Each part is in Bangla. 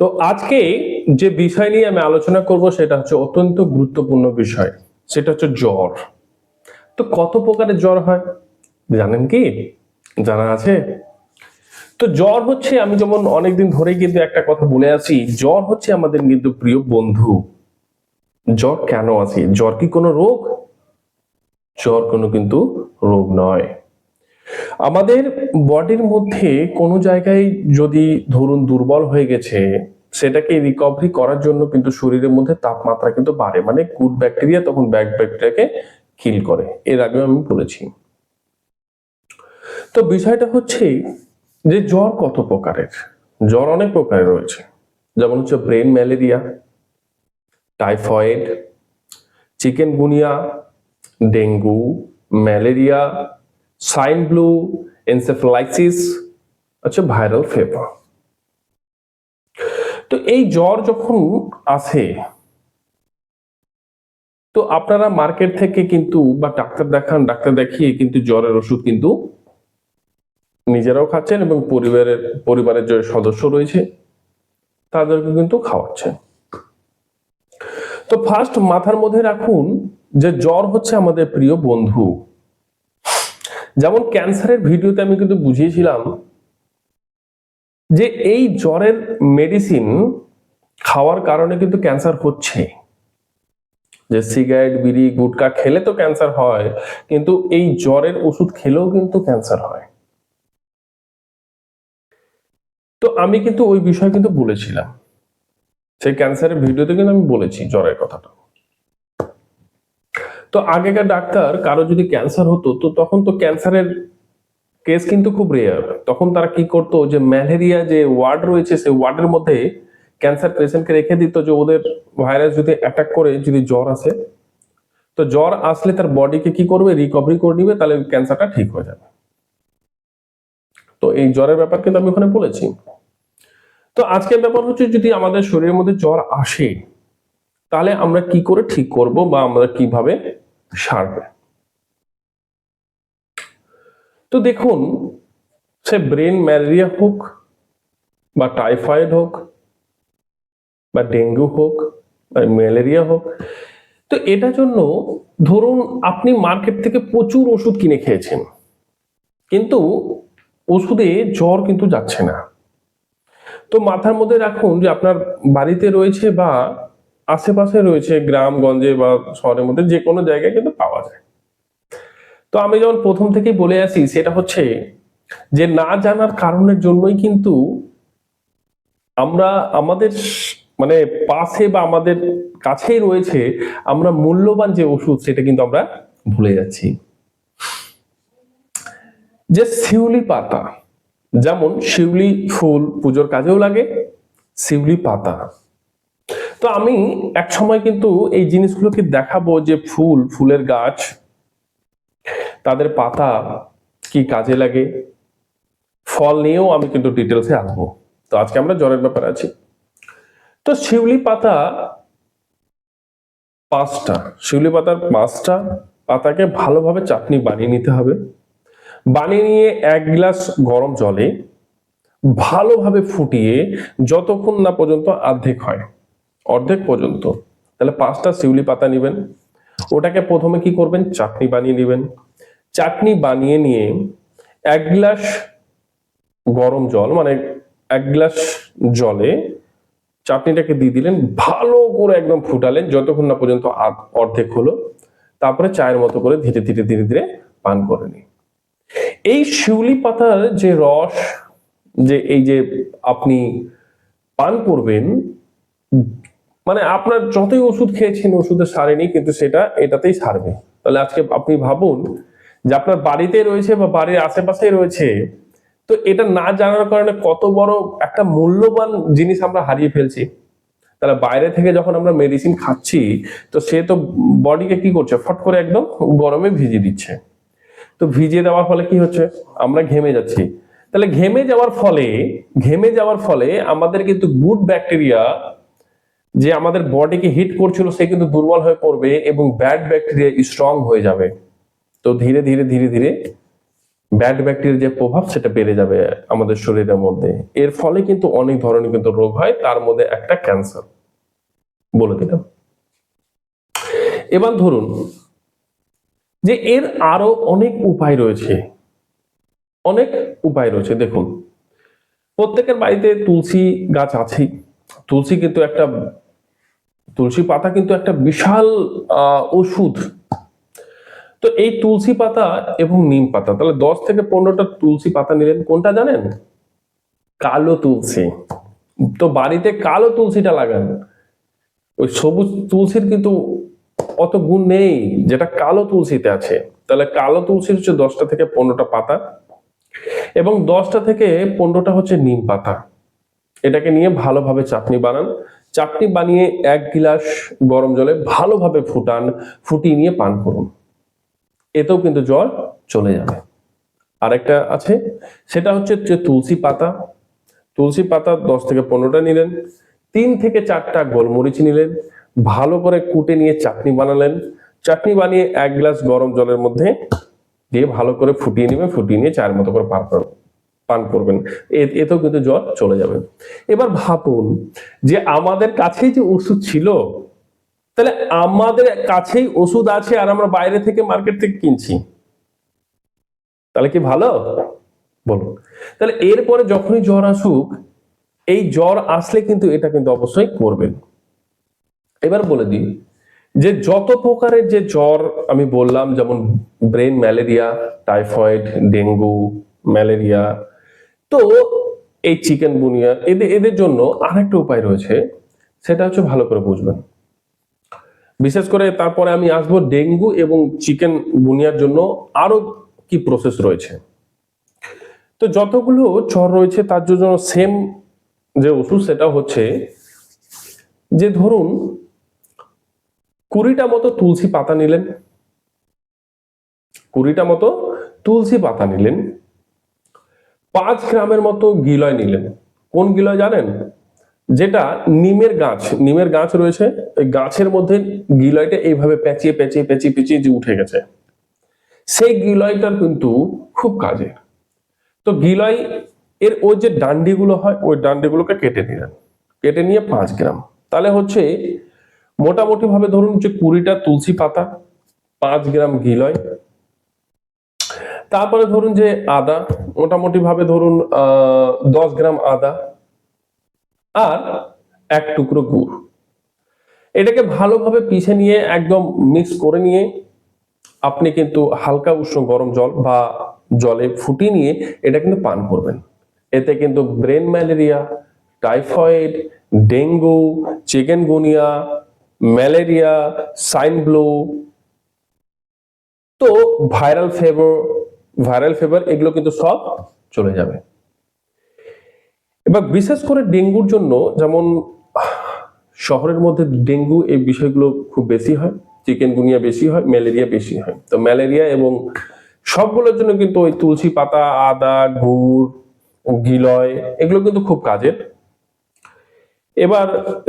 তো আজকে যে বিষয় নিয়ে আমি আলোচনা করব সেটা হচ্ছে অত্যন্ত গুরুত্বপূর্ণ বিষয়, সেটা হচ্ছে জ্বর। তো কত প্রকারের জ্বর হয় জানেন কি? জানা আছে? তো জ্বর হচ্ছে, আমি যেমন অনেকদিন ধরেই কিন্তু একটা কথা বলে আছি, জ্বর হচ্ছে আমাদের কিন্তু প্রিয় বন্ধু। জ্বর কেন আছে? জ্বর কি কোনো রোগ? জ্বর কোনো কিন্তু রোগ নয়। আমাদের বডির মধ্যে কোনো জায়গায় যদি ধরুন দুর্বল হয়ে গেছে, সেটাকে রিকভারি করার জন্য কিন্তু শরীরের মধ্যে তাপমাত্রা কিন্তু বাড়ে। মানে গুড ব্যাকটেরিয়া তখন ব্যাক ব্যাকটেরিয়াকে কিল করে। এর আগেও আমি বলেছি। তো বিষয়টা হচ্ছে যে জ্বর কত প্রকারের? জ্বর অনেক প্রকারের রয়েছে। যেমন হচ্ছে brain malaria typhoid chikungunya dengue malaria swine flu encephalitis আচ্ছা ভাইরাল ফেভার। তো এই জ্বর যখন আসে, তো আপনারা মার্কেট থেকে কিন্তু বা ডাক্তার দেখান, ডাক্তার দেখিয়ে কিন্তু জ্বরের ওষুধ কিন্তু নিজেরাও খাচ্ছেন এবং পরিবারের পরিবারের যে সদস্য রয়েছে, তাদেরকে কিন্তু খাওয়াচ্ছেন। তো ফার্স্ট মাথার মধ্যে রাখুন যে জ্বর হচ্ছে আমাদের প্রিয় বন্ধু। যেমন ক্যান্সারের ভিডিওতে আমি কিন্তু বুঝিয়েছিলাম যে এই জ্বরের মেডিসিন খাওয়ার কারণে কিন্তু ক্যান্সার হচ্ছে। যে সিগারেট, বিড়ি, গুটকা খেলে তো ক্যান্সার হয়, কিন্তু এই জ্বরের ওষুধ খেলেও কিন্তু ক্যান্সার হয়। তো আমি কিন্তু ওই বিষয় কিন্তু বলেছিলাম। সেই ক্যান্সারের ভিডিওতে কিন্তু আমি বলেছি জ্বরের কথাটা। তো আগেকার ডাক্তার কারও যদি ক্যান্সার হতো, তো তখন তো ক্যান্সারের কেস কিন্তু খুব রেয়ার তখন তারা কি করতো, যে ম্যালেরিয়া যে ওয়ার্ড রয়েছে, সেই ওয়ার্ডের মধ্যে ক্যান্সার পেশেন্টকে রেখে দিত যে ওদের ভাইরাস যদি অ্যাটাক করে, যদি জ্বর আসে, তো জ্বর আসলে তার বডিকে কি করবে রিকভারি করে নিবে, তাহলে ক্যান্সারটা ঠিক হয়ে যাবে। তো এই জ্বরের ব্যাপার কিন্তু আমি ওখানে বলেছি। তো আজকের ব্যাপার হচ্ছে যদি আমাদের শরীরের মধ্যে জ্বর আসে তাহলে আমরা কি করে ঠিক করব বা আমরা কীভাবে সারবে? তো দেখুন, সে ব্রেন ম্যালেরিয়া হোক বা টাইফয়েড হোক বা ডেঙ্গু হোক বা ম্যালেরিয়া হোক, তো এটার জন্য ধরুন আপনি মার্কেট থেকে প্রচুর ওষুধ কিনে খেয়েছেন, কিন্তু ওষুধে জ্বর কিন্তু যাচ্ছে না। তো মাথার মধ্যে রাখুন যে আপনার বাড়িতে রয়েছে বা আশেপাশে রয়েছে গ্রামগঞ্জে বা শহরের মধ্যে যে কোনো জায়গায় কিন্তু পাওয়া যায়। তো আমি যেমন প্রথম থেকেই বলে আসি, সেটা হচ্ছে যে না জানার কারণের জন্যই কিন্তু আমরা আমাদের মানে পাশে বা আমাদের কাছেই রয়েছে আমরা মূল্যবান যে ওষুধ, সেটা কিন্তু আমরা ভুলে যাচ্ছি। যে শিউলি পাতা, যেমন শিউলি ফুল পুজোর কাজেও লাগে, শিউলি পাতা। তো আমি এক সময় কিন্তু এই জিনিসগুলোকে দেখাবো যে ফুল, ফুলের গাছ, তাদের পাতা কি কাজে লাগে, ফল নিয়েও আমি কিন্তু ডিটেলসে আসব তো আজকে আমরা জ্বরের ব্যাপারে আছি। তো শিউলি পাতা পাঁচটা, শিউলি পাতার পাঁচটা পাতাকে ভালোভাবে চাটনি বানিয়ে নিতে হবে। বানিয়ে নিয়ে এক গ্লাস গরম জলে ভালোভাবে ফুটিয়ে যতক্ষণ না পর্যন্ত অর্ধেক হয়। অর্ধেক পর্যন্ত। তাহলে পাঁচটা শিউলি পাতা নেবেন। ওটাকে প্রথমে কি করবেন? চাটনি বানিয়ে নেবেন। চাটনি বানিয়ে নিয়ে এক গ্লাস গরম জল মানে এক গ্লাস জলে চাটনিটাকে দিয়ে দিলেন। ভালো করে একদম ফুটালেন, যতক্ষণ না পর্যন্ত অর্ধেক হলো। তারপরে চায়ের মতো করে ধীরে ধীরে ধীরে ধীরে পান করে নিন। এই শিউলি পাতার যে রস, যে এই যে আপনি পান করবেন মানে আপনার যতই ওষুধ খেয়েছেন, ওষুধে সারেনি, কিন্তু সেটা এটাতেই সারবে। তাহলে আজকে আপনি ভাবুন যে আপনার বাড়িতে রয়েছে বা বাড়ির আশেপাশে রয়েছে, তো এটা না জানার কারণে কত বড় একটা মূল্যবান জিনিস আমরা হারিয়ে ফেলছি। তাহলে বাইরে থেকে যখন আমরা মেডিসিন খাচ্ছি, তো সে তো বডিকে কি করছে? ফট করে একদম গরমে ভিজিয়ে দিচ্ছে। তো ভিজিয়ে দেওয়ার ফলে কি হচ্ছে? আমরা ঘেমে যাচ্ছি। তাহলে ঘেমে যাওয়ার ফলে, ঘেমে যাওয়ার ফলে আমাদের কিন্তু গুড ব্যাকটেরিয়া যে আমাদের বডিকে হিট করছিল, সে কিন্তু দুর্বল হয়ে পড়বে এবং ব্যাড ব্যাকটেরিয়া স্ট্রং হয়ে যাবে। তো ধীরে ধীরে ধীরে ধীরে ব্যাড ব্যাকটেরিয়ার যে প্রভাব, সেটা বেড়ে যাবে আমাদের শরীরের মধ্যে। এর ফলে কিন্তু অনেক ধরনের কিন্তু রোগ হয়, তার মধ্যে একটা ক্যান্সার বলে দিলাম। এবার ধরুন যে এর আরও অনেক উপায় রয়েছে। অনেক উপায় রয়েছে, দেখুন। প্রত্যেকের বাড়িতে তুলসী গাছ আছেই। তুলসী কিন্তু একটা, তুলসী পাতা কিন্তু একটা বিশাল ওষুধ। তো এই তুলসী পাতা এবং নিম পাতা, তাহলে দশ থেকে পনেরোটা তুলসী পাতা নিলেন, কোনটা জানেন? কালো তুলসী। তো বাড়িতে কালো তুলসীটা লাগান। ওই সবুজ তুলসীর কিন্তু অত গুণ নেই, যেটা কালো তুলসীতে আছে। তাহলে কালো তুলসীর হচ্ছে দশটা থেকে পনেরোটা পাতা এবং দশটা থেকে পনেরোটা হচ্ছে নিম পাতা। এটাকে নিয়ে ভালোভাবে চাটনি বানান। চাটনি বানিয়ে এক গিলাস গরম জলে ভালোভাবে ফুটান, ফুটিয়ে নিয়ে পান করুন। এতেও কিন্তু জ্বর চলে যাবে। আরেকটা আছে, সেটা হচ্ছে যে তুলসী পাতা। তুলসী পাতা দশ থেকে পনেরোটা নিলেন, তিন থেকে চারটা গোলমরিচ নিলেন, ভালো করে কুটে নিয়ে চাটনি বানালেন। চাটনি বানিয়ে এক গ্লাস গরম জলের মধ্যে দিয়ে ভালো করে ফুটিয়ে নেবেন, ফুটিয়ে নিয়ে চায়ের মতো করে পান করবেন পান করবেন। এতেও কিন্তু জ্বর চলে যাবে। এবার ভাবুন যে আমাদের কাছেই যে ওষুধ ছিল, তাহলে আমাদের কাছেই ওষুধ আছে আর আমরা বাইরে থেকে মার্কেট থেকে কিনছি। তাহলে কি ভালো? বলুন। তাহলে এরপরে যখনই জ্বর আসুক, এই জ্বর আসলে কিন্তু এটা কিন্তু অবশ্যই করবেন। এবার বলে দিই যে যত প্রকারের যে জ্বর আমি বললাম, যেমন brain malaria, typhoid, dengue, malaria তো এই চিকেন বুনিয়া, এদের এদের জন্য আরেকটা উপায় রয়েছে, সেটা হচ্ছে ভালো করে বুঝবেন। বিশেষ করে তারপরে আমি আসব ডেঙ্গু এবং চিকেন বুনিয়ার জন্য আরও কি প্রসেস রয়েছে। তো যতগুলো জ্বর রয়েছে, তার জন্য সেম যে ওষুধ, সেটা হচ্ছে যে ধরুন কুড়িটা মতো তুলসী পাতা নিলেন। কুড়িটা মতো তুলসী পাতা নিলেন। পাঁচ গ্রামের মতো গিলয় নিলেন। কোন গিলয় জানেন? যেটা নিমের গাছ। নিমের গাছ রয়েছে। ওই গাছের মধ্যে গিলয়টা এইভাবে পেঁচিয়ে পেঁচিয়ে পেঁচিয়ে পেঁচিয়ে যে উঠে গেছে। সেই গিলয়টার কিন্তু খুব কাজে। তো গিলয় এর ওই যে ডান্ডিগুলো হয়, ওই ডান্ডিগুলোকে কেটে নিলেন। কেটে নিয়ে পাঁচ গ্রাম। তাহলে হচ্ছে মোটামুটি ভাবে ধরুন যে কুড়িটা তুলসী পাতা, পাঁচ গ্রাম গিলয়। তারপরে ধরুন যে আদা মোটামুটি ভাবে ধরুন দশ গ্রাম আদা আর এক টুকরো গুড়। এটাকে ভালোভাবে পিষে নিয়ে একদম মিক্স করে নিয়ে আপনি কিন্তু হালকা উষ্ণ গরম জল বা জলে ফুটিয়ে নিয়ে এটা কিন্তু পান করবেন। এতে কিন্তু brain malaria, typhoid, dengue, chikungunya, malaria, swine flu, তো ভাইরাল ফেভার ভাইরাল ফেভার এগুলো কিন্তু সব চলে যাবে। এবার বিশেষ করে ডেঙ্গুর জন্য, যেমন শহরের মধ্যে ডেঙ্গু এই বিষয়গুলো খুব বেশি হয় চিকেন চিকেনগুনিয়া বেশি হয়, ম্যালেরিয়া বেশি হয়। তো ম্যালেরিয়া এবং সবগুলোর জন্য কিন্তু ওই তুলসী পাতা, আদা, গুড়, গিলয়, এগুলো কিন্তু খুব কাজের। এবার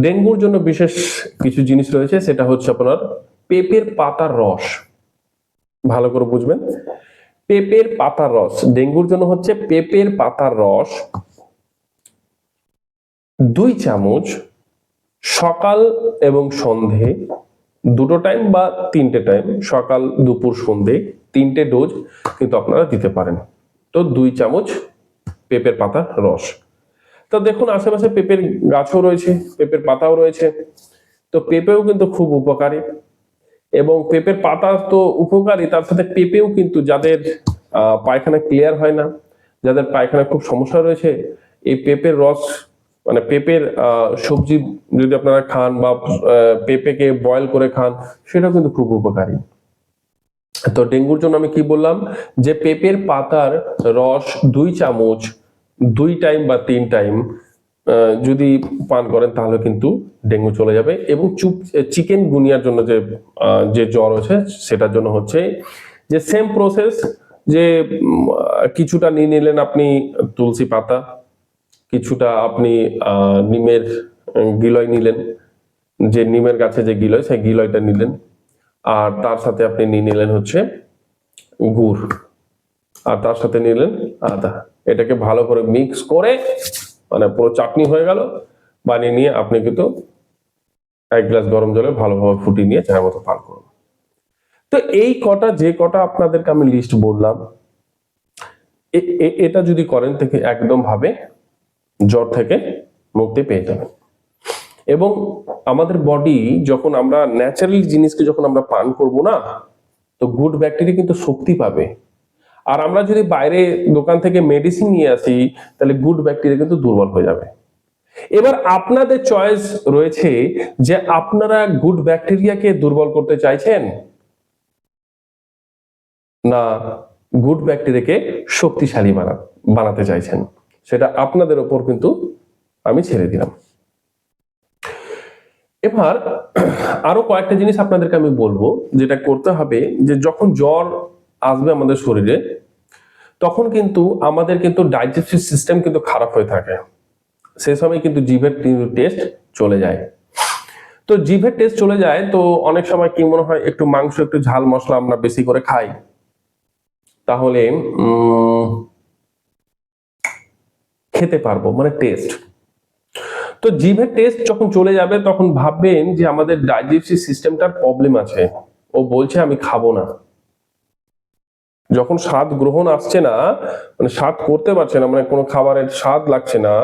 ডেঙ্গুর জন্য বিশেষ কিছু জিনিস রয়েছে, সেটা হচ্ছে আপনার পেঁপের পাতার রস। ভালো করে বুঝবেন। পেঁপের পাতার রস। ডেঙ্গুর জন্য হচ্ছে পেঁপের পাতার রস, দুই চামচ সকাল এবং সন্ধে, দুটো টাইম বা তিনটে টাইম সকাল, দুপুর, সন্ধে, তিনটে ডোজ কিন্তু আপনারা দিতে পারেন। তো দুই চামচ পেঁপের পাতার রস। তো দেখুন, আশেপাশে পেঁপের গাছও রয়েছে, পেঁপের পাতাও রয়েছে। তো পেঁপেও কিন্তু খুব উপকারী। এবং পেঁপের পাতা তো উপকারী, তার সাথে পেঁপেও কিন্তু যাদের পায়খানা ক্লিয়ার হয় না, যাদের পায়খানা খুব সমস্যা রয়েছে, এই পেঁপের রস মানে পেঁপের সবজি যদি আপনারা খান বা পেঁপেকে বয়েল করে খান, সেটাও কিন্তু খুব উপকারী। তো ডেঙ্গুর জন্য আমি কি বললাম? যে পেঁপের পাতার রস দুই চামচ, দুই টাইম বা তিন টাইম যদি পান করেন, তাহলে কিন্তু ডেঙ্গু চলে যাবে এবং চুপ চিকেন গুনিয়ার জন্য যে যে জ্বর হচ্ছে সেটার জন্য হচ্ছে যে সেম প্রসেস যে কিছুটা নিয়ে নিলেন আপনি তুলসী পাতা, কিছুটা আপনি নিমের গিলয় নিলেন, যে নিমের গাছে যে গিলয়, সেই গিলয়টা নিলেন, আর তার সাথে আপনি নিয়ে নিলেন হচ্ছে গুড়, আর তার সাথে নিলেন আদা। এটাকে ভালো করে মিক্স করে মানে পুরো চাটনি হয়ে গেল, বানিয়ে নিয়ে আপনি কিন্তু এক গ্লাস গরম জলে ভালোভাবে ফুটিয়ে নিয়ে চায়ের মতো পান করুন। তো এই কটা, যে কটা আপনাদেরকে আমি লিস্ট বললাম এটা যদি করেন থেকে একদম ভাবে জ্বর থেকে মুক্তি পেয়ে যাবেন। এবং আমাদের বডি যখন আমরা ন্যাচারাল জিনিসকে যখন আমরা পান করব না, তো গুড ব্যাকটেরিয়া কিন্তু শক্তি পাবে। আর আমরা যদি বাইরে দোকান থেকে মেডিসিন নিয়ে আসি, তাহলে গুড ব্যাকটেরিয়া কিন্তু দুর্বল হয়ে যাবে। এবার আপনাদের চয়েস রয়েছে যে আপনারা গুড ব্যাকটেরিয়াকে দুর্বল করতে চাইছেন না গুড ব্যাকটেরিয়াকে শক্তিশালী বানা, বানাতে চাইছেন। সেটা আপনাদের ওপর কিন্তু আমি ছেড়ে দিলাম। এবার আরও কয়েকটা জিনিস আপনাদেরকে আমি বলব, যেটা করতে হবে যে যখন জ্বর আসবে আমাদের শরীরে, তখন কিন্তু আমাদের কিন্তু ডাইজেস্টিভ সিস্টেম কিন্তু খারাপ হয়ে থাকে। সেই সময় কিন্তু জিভের টেস্ট চলে যায়। তো জিভের টেস্ট চলে যায়, তো অনেক সময় কি মনে হয়, একটু মাংস, একটু ঝাল মশলা আমরা বেশি করে খাই। তাহলে খেতে পারব মানে টেস্ট তো জিভের টেস্ট যখন চলে যাবে, তখন ভাববেন যে আমাদের ডাইজেস্টিভ সিস্টেমটার প্রবলেম আছে। ও বলছে, আমি খাব না। যখন স্বাদ গ্রহণ আসছে না মানে স্বাদ করতে পারছে না মানে কোনো খাবারের স্বাদ লাগছে না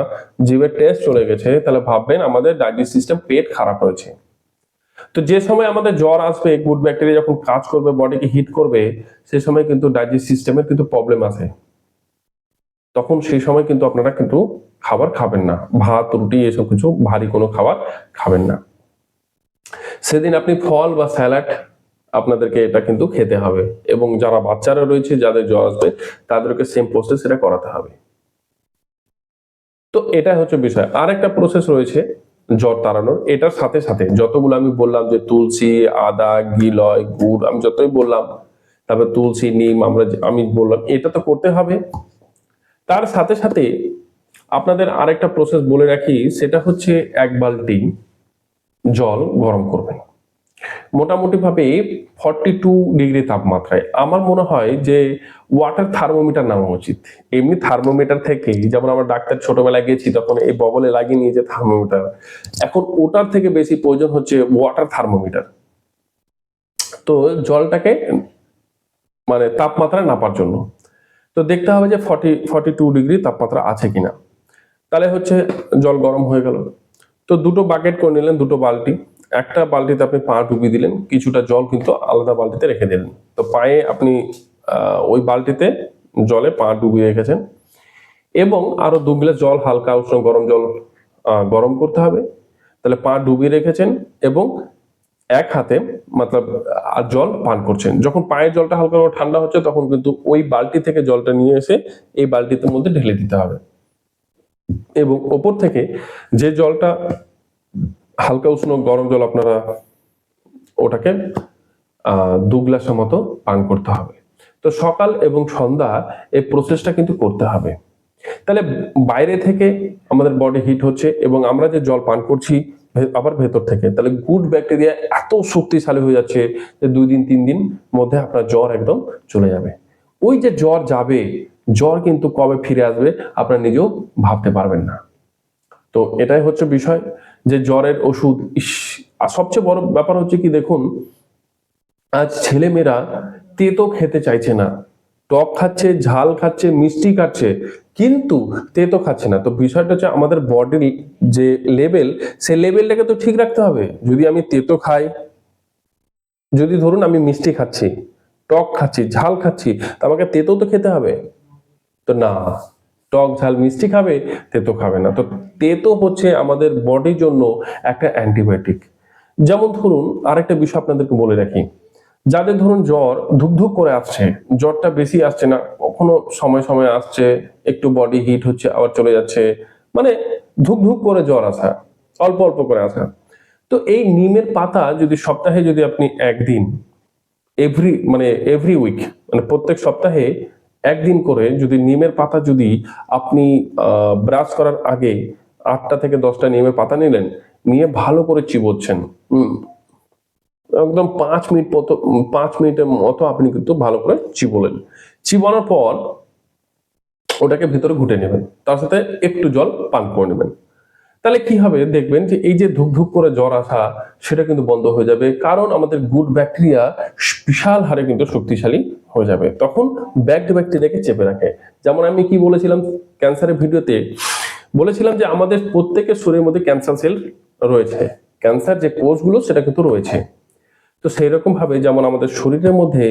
জীবের টেস্ট চলে গেছে, তাহলে ভাববেন আমাদের ডাইজেস্ট সিস্টেম পেট খারাপ হয়েছে। তো যে সময় আমাদের জ্বর আসবে গুড ব্যাকটেরিয়া যখন কাজ করবে বডিকে হিট করবে সেই সময় কিন্তু ডাইজেস্ট সিস্টেমের কিন্তু প্রবলেম আসে। তখন সেই সময় কিন্তু আপনারা কিন্তু খাবার খাবেন না। ভাত, রুটি, এসব কিছু, ভারী কোনো খাবার খাবেন না। সেদিন আপনি ফল বা স্যালাড আপনাদেরকে এটা কিন্তু খেতে হবে। এবং যারা বাচ্চারা রয়েছে, যাদের জ্বর আসবে, তাদেরকে সেম প্রসেস এটা করাতে হবে। তো এটা হচ্ছে বিষয়। আর একটা প্রসেস রয়েছে জ্বর তাড়ানোর। এটার সাথে সাথে যতগুলো আমি বললাম যে তুলসী, আদা গিলয় গুড়, আমি যতই বললাম, তারপর তুলসী, নিম, আমরা আমি বললাম, এটা তো করতে হবে। তার সাথে সাথে আপনাদের আরেকটা প্রসেস বলে রাখি, সেটা হচ্ছে এক বালতি জল গরম করবেন। মোটামুটি ভাবে ফর্টি টু ডিগ্রি তাপমাত্রায়। আমার মনে হয় যে ওয়াটার থার্মোমিটার নেওয়া উচিত। এমনি থার্মোমিটার থেকে যেমন আমরা ডাক্তার ছোটবেলায় গেছি তখন এই বগলে লাগিয়ে নিয়ে যে থার্মোমিটার এখন ওটার থেকে বেশি প্রয়োজন হচ্ছে ওয়াটার থার্মোমিটার তো জলটাকে মানে তাপমাত্রা নাপার জন্য। তো দেখতে হবে যে ফর্টি ফর্টি টু ডিগ্রি তাপমাত্রা আছে কিনা। তাহলে হচ্ছে জল গরম হয়ে গেল। তো দুটো বাকেট করে নিলেন, দুটো বালতি। একটা বালতিতে আপনি পা ডুবিয়ে দিলেন, কিছুটা জল কিন্তু আলাদা বালতিতে রেখে দিলেন। তো পায়ে আপনি ওই বালতিতে জলে পা ডুবিয়ে রেখেছেন এবং আরও দু গ্লাস জল, হালকা উষ্ণ গরম জল গরম করতে হবে। তাহলে পা ডুবিয়ে রেখেছেন এবং এক হাতে মতলব আর জল পান করছেন। যখন পায়ের জলটা হালকা ঠান্ডা হচ্ছে, তখন কিন্তু ওই বালতি থেকে জলটা নিয়ে এসে এই বালতিতে মধ্যে ঢেলে দিতে হবে। এবং ওপর থেকে যে জলটা হালকা উষ্ণ গরম জল আপনারা ওটাকে দু গ্লাসের মতো পান করতে হবে। তো সকাল এবং সন্ধ্যা এই প্রসেসটা কিন্তু করতে হবে। তাহলে বাইরে থেকে আমাদের বডি হিট হচ্ছে এবং আমরা যে জল পান করছি আবার ভেতর থেকে, তাহলে গুড ব্যাকটেরিয়া এত শক্তিশালী হয়ে যাচ্ছে যে দুই দিন, তিন দিন মধ্যে আপনার জ্বর একদম চলে যাবে। ওই যে জ্বর যাবে, জ্বর কিন্তু কবে ফিরে আসবে আপনার নিজেও ভাবতে পারবেন না। তো এটাই হচ্ছে বিষয়। যে জ্বরের ওষুধ, ইস, আর সবচেয়ে বড় ব্যাপার হচ্ছে কি দেখুন, আজ ছেলেমেয়েরা তেতো খেতে চাইছে না। টক খাচ্ছে, ঝাল খাচ্ছে, মিষ্টি খাচ্ছে, কিন্তু তেতো খাচ্ছে না। তো বিষয়টা হচ্ছে আমাদের বডির যে লেভেল সে লেভেলটাকে তো ঠিক রাখতে হবে। যদি আমি তেতো খাই, যদি ধরুন আমি মিষ্টি খাচ্ছি, টক খাচ্ছি, ঝাল খাচ্ছি, তা আমাকে তেতো তো খেতে হবে। তো না। টক ঝাল মিষ্টি খাবে, তেতো খাবে না। তো তেতো হচ্ছে আমাদের বডির জন্য একটা অ্যান্টিবায়োটিক যেমন ধরুন, আরেকটা বিষয় আপনাদেরকে বলে রাখি। যাদের ধরুন জ্বর ধুকধুক করে আসছে, জ্বরটা বেশি আসছে না, কখনো সময় সময় আসছে, একটু বডি হিট হচ্ছে, আবার চলে যাচ্ছে মানে ধুকধুক করে জ্বর আসা, অল্প অল্প করে আসা। তো এই নিমের পাতা যদি সপ্তাহে যদি আপনি একদিন এভরি মানে এভরি উইক মানে প্রত্যেক সপ্তাহে একদিন করে যদি নিমের পাতা যদি আপনি ব্রাশ করার আগে আটটা থেকে দশটা নিমের পাতা নিলেন, নিয়ে ভালো করে চিবোচ্ছেন একদম পাঁচ মিনিট মতো, পাঁচ মিনিটের মতো আপনি কিন্তু ভালো করে চিবোলেন। চিবানোর পর ওটাকে ভেতরে ঘুটে নেবেন, তার সাথে একটু জল পান করে নেবেন। তাহলে কি হবে দেখবেন যে এই যে ধুক ধুক করে জ্বর আসা, সেটা কিন্তু বন্ধ হয়ে যাবে, কারণ আমাদের গুড ব্যাকটেরিয়া বিশাল হারে কিন্তু শক্তিশালী হয়ে যাবে। তখন ব্যাকড ব্যাকটেরিয়াকে চেপে রাখে। যেমন আমি কি বলেছিলাম ক্যান্সারের ভিডিওতে? বলেছিলাম যে আমাদের প্রত্যেকের শরীরের মধ্যে ক্যান্সার সেল রয়েছে। ক্যান্সার যে কোষগুলো, সেটা কিন্তু রয়েছে। তো সেই রকম ভাবে যেমন আমাদের শরীরের মধ্যে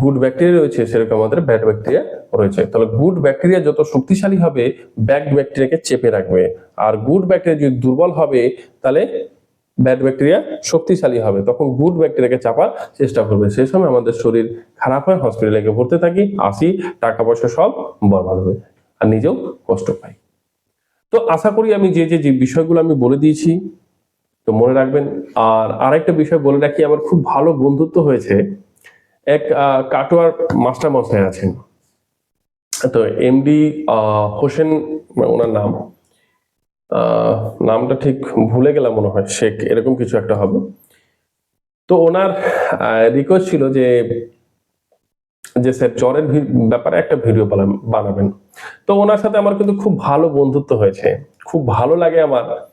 গুড ব্যাকটেরিয়া রয়েছে, সেরকম আমাদের ব্যাড ব্যাকটেরিয়া রয়েছে। তাহলে গুড ব্যাকটেরিয়া যত শক্তিশালী হবে ব্যাড ব্যাকটেরিয়াকে চেপে রাখবে। আর গুড ব্যাকটেরিয়া যদি দুর্বল হবে, তাহলে ব্যাড ব্যাকটেরিয়া শক্তিশালী হবে। তখন গুড ব্যাকটেরিয়াকে চাপার চেষ্টা করবে। সেই সময় আমাদের শরীর খারাপ হয় হসপিটালে গিয়ে ভর্তি থাকি, আসি টাকা পয়সা সব বরবাদ যায় আর নিজেও কষ্ট পাই। তো আশা করি আমি যে যে বিষয়গুলো আমি বলে দিয়েছি, তো মনে রাখবেন। আর আরেকটা বিষয় বলে রাখি, আমার খুব ভালো বন্ধুত্ব হয়েছে। এক কাটোয়ার মাস্টার মশাই আছেন। তো এমডি হোসেন ওনার নাম নামটা ঠিক ভুলে গেলাম মনে হয় শেখ এরকম কিছু একটা হবে। তো ওনার রিকোয়েস্ট ছিল যে যে স্যার ভি- ব্যাপারে একটা ভিডিও বানাবেন। তো ওনার সাথে আমার কিন্তু খুব ভালো বন্ধুত্ব হয়েছে। খুব ভালো লাগে আমার।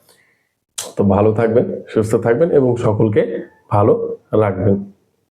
তো ভালো থাকবেন, সুস্থ থাকবেন এবং সকলকে ভালো রাখবেন।